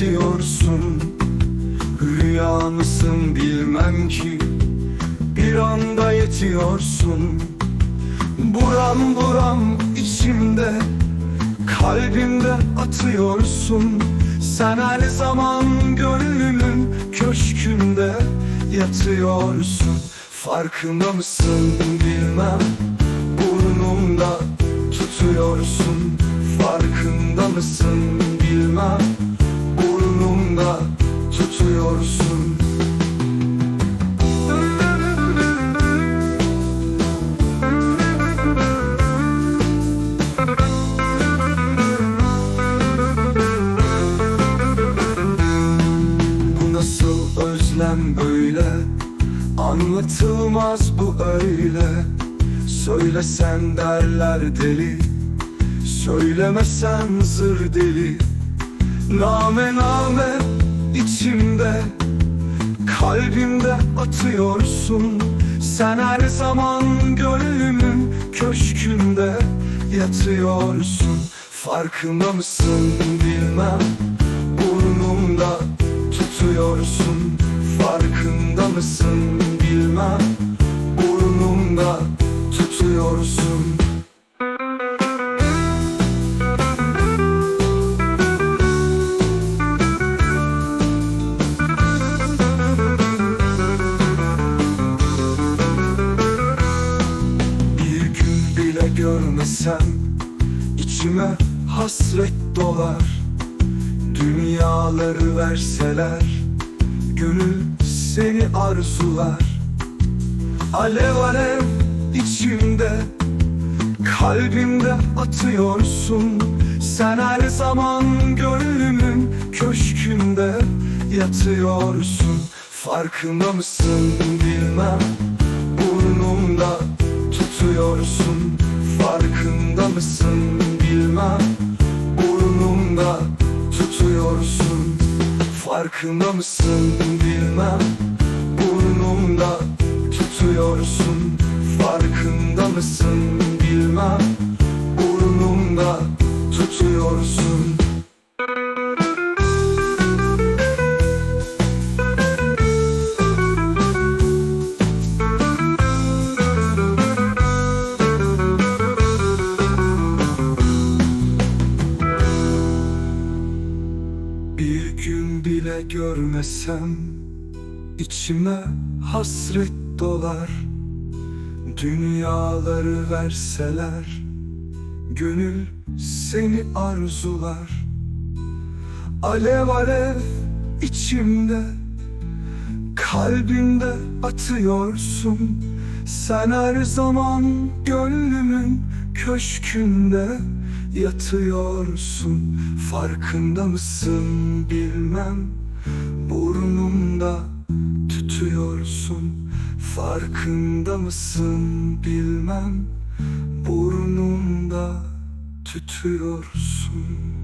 yetiyorsun Rüya mısın bilmem ki. Bir anda yetiyorsun. Buram buram içimde Kalbimde atıyorsun. Sen her zaman gönlümün köşkünde yatıyorsun. Farkında mısın bilmem. Burnumda tutuyorsun. Farkında mısın bilmem tutuyorsun Bu nasıl özlem böyle? Anlatılmaz bu öyle. Söylesen derler deli. Söylemesen zır deli. Name name Kalbimde atıyorsun. Sen her zaman gönlümün köşkünde yatıyorsun. Farkında mısın bilmem. Burnumda tutuyorsun. Farkında mısın bilmem. Burnumda tutuyorsun görmesem içime hasret dolar. Dünyaları verseler Gönül seni arzular. Alev alev içimde Kalbimde atıyorsun. Sen her zaman gönlümün köşkünde yatıyorsun. Farkında mısın bilmem Burnumda tutuyorsun Farkında mısın? Bilmem. Burnumda tutuyorsun. Farkında mısın? Bilmem. Burnumda tutuyorsun. Farkında mısın? Bilmem. Burnumda tutuyorsun bile görmesem içime hasret dolar. Dünyaları verseler Gönül seni arzular. Alev alev içimde Kalbimde atıyorsun. Sen her zaman gönlümün köşkünde yatıyorsun Farkında mısın bilmem. Burnumda tutuyorsun Farkında mısın bilmem. Burnumda tutuyorsun